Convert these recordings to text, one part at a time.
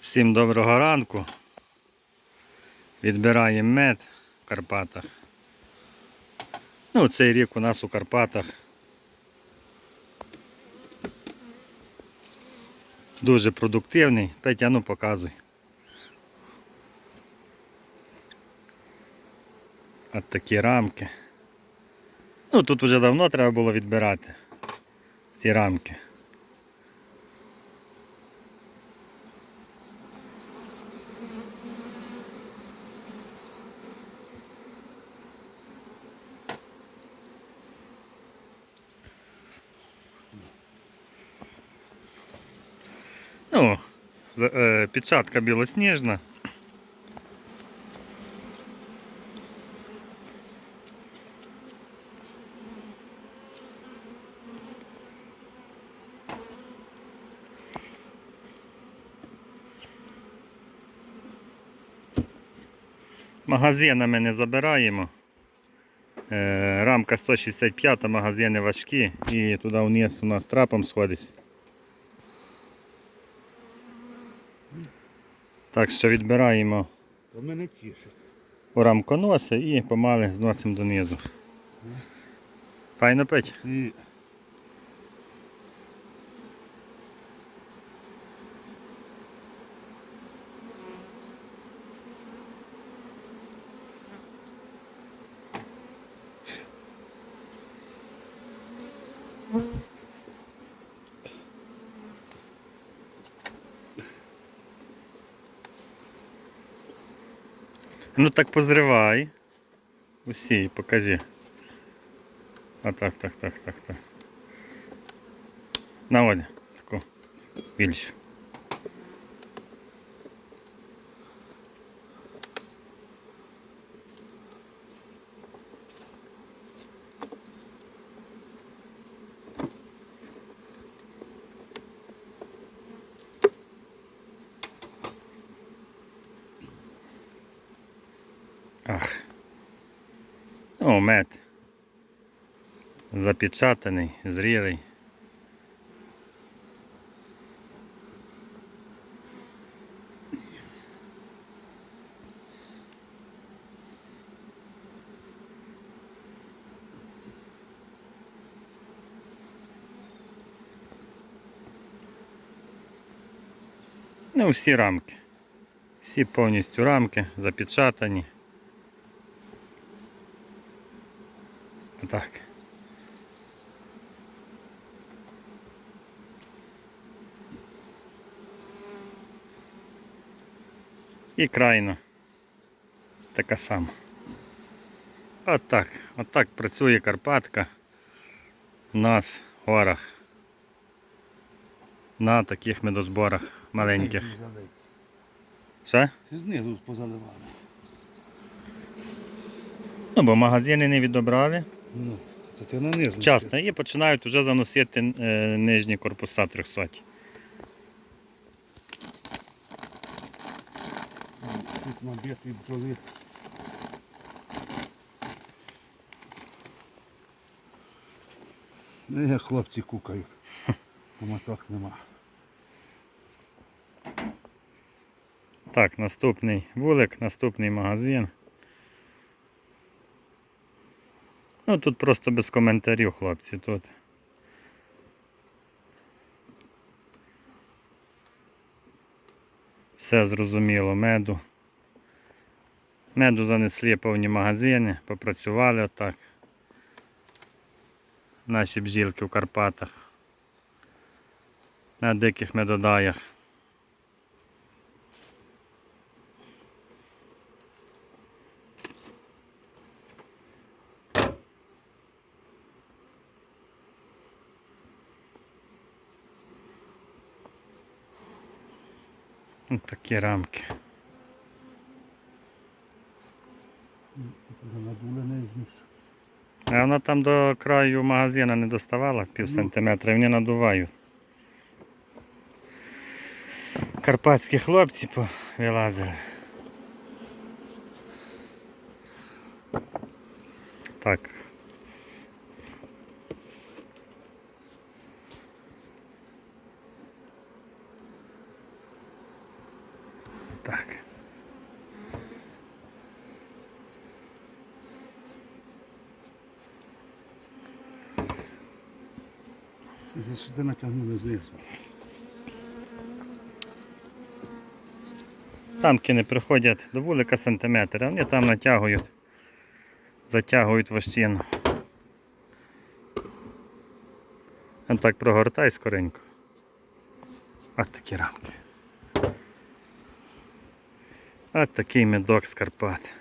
Всім доброго ранку. Відбираємо мед в Карпатах. Ну, цей рік у нас у Карпатах. Дуже продуктивний. Петя, ну показуй. От такі рамки. Ну тут вже давно треба було відбирати ці рамки. Ну, е, підсадка білосніжна. Магазинами не забираємо. Е, рамка 165, магазини важкі і туди вниз у нас трапом сходить. Так що відбираємо То мене тішить. у рамконоси і помали зносимо донизу. Файно пить? Ну так позривай. Усі, покажи. А так, так, так, так, так. На воді, таку більшу. Ах. О, мед. Запечатаний, зрілий. Ну, всі рамки. Всі повністю рамки запечатані. Отак. І крайно. Така сама. Отак. Отак працює Карпатка у нас в горах. На таких медозборах маленьких. Все? Знизу позаливали. Ну, бо магазини не відобрали. Ну, то ти нанизу. Вчасно. І починають вже заносити е, нижні корпуса 300. Тут набитий бджоли. Ну, як хлопці кукають. Моток нема. Так, наступний вулик, наступний магазин. Ну тут просто без коментарів, хлопці, тут. Все зрозуміло, меду. Меду занесли повні магазини, попрацювали отак. Наші бджілки в Карпатах. На диких медодаях. Ось такі рамки. Вже надули не. А вона там до краю магазина не доставала пів сантиметра і вони надувають. Карпатські хлопці вилазили. Так. так. Це натягнули знизу. Тамки не приходять до вулика сантиметр, а вони там натягують, затягують вощину. Так прогортай скоренько. Ось такі рамки. Ось такий медок з Карпат.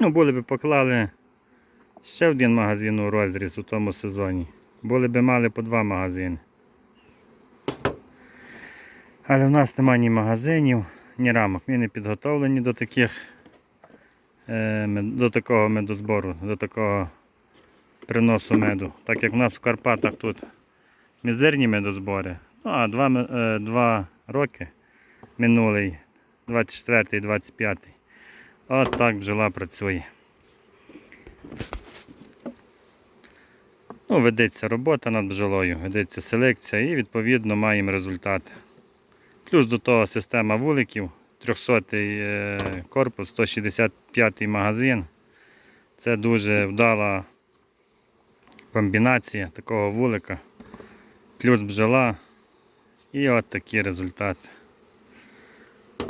Ну, були б поклали ще один магазин у розріз у тому сезоні. Були б мали по два магазини. Але в нас немає ні магазинів, ні рамок. Ми не підготовлені до таких е, до такого медозбору, до такого приносу меду. Так як в нас в Карпатах тут мізерні медозбори. Ну, а два, е, два роки минулий, 24 і 25. От так бджола працює. Ну, ведеться робота над бджолою, ведеться селекція і відповідно маємо результат. Плюс до того система вуликів, 300 е, корпус, 165 магазин. Це дуже вдала комбінація такого вулика. Плюс бджола. І от такі результати.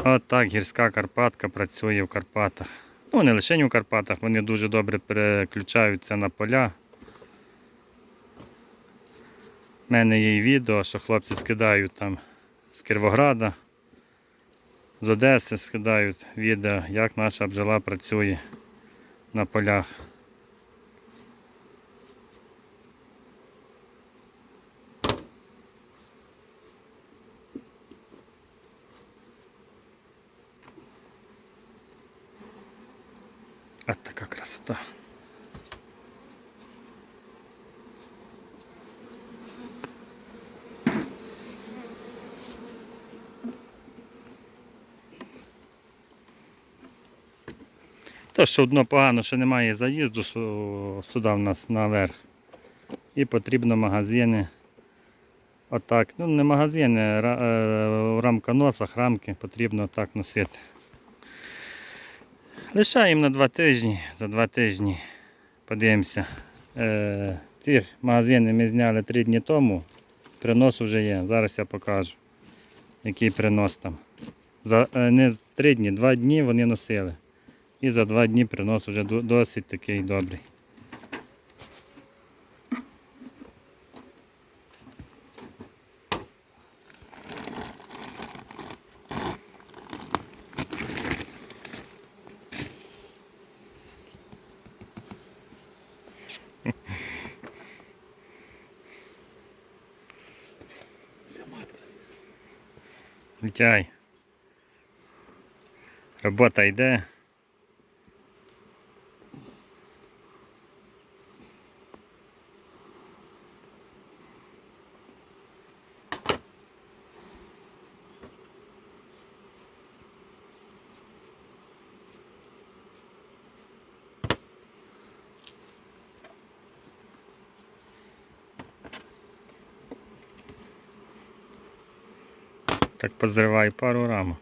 От так гірська Карпатка працює в Карпатах. Ну, не лише в Карпатах, вони дуже добре переключаються на поля. У мене є відео, що хлопці скидають там з Кіровограда, з Одеси скидають відео, як наша бджола працює на полях. От така красота. То, що одно погано, що немає заїзду сюди в нас наверх. І потрібно магазини. Отак. Ну не магазини, е, в рамконосах, рамки потрібно так носити. Лишаємо на два тижні, за два тижні. Подивимося. Е, ці магазини ми зняли три дні тому. Принос вже є. Зараз я покажу, який принос там. За, е, не три дні, два дні вони носили. І за два дні принос вже досить такий добрий. Вся матка. Витяй. Робота йде. Так позривай пару рамок.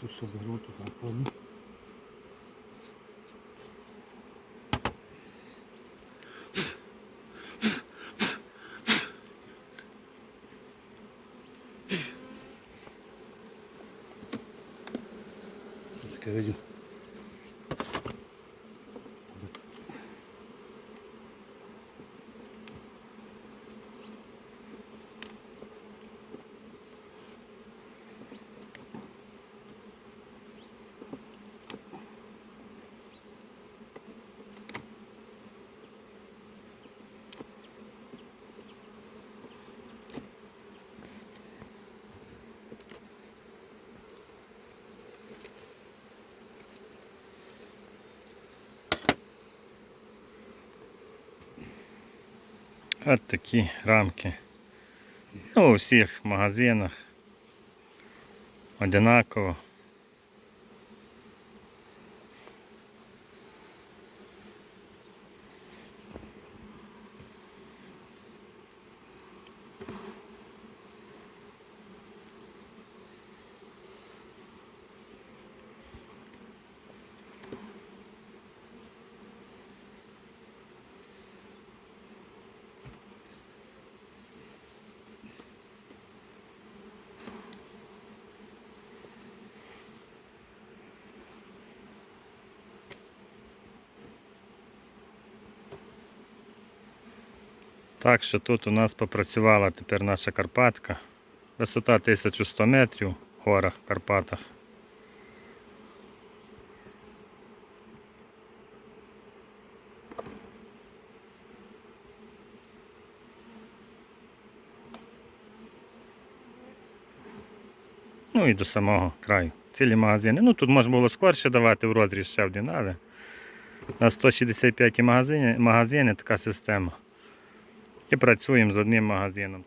Тут. Таке видю? От такі рамки. Ну, у всіх магазинах. Одинаково. Так що тут у нас попрацювала тепер наша Карпатка. Висота 1100 метрів в горах Карпатах. Ну і до самого краю. Цілі магазини. Ну тут можна було скорше давати в розріз ще один, але на 165 магазини, магазини така система. І працюємо з одним магазином.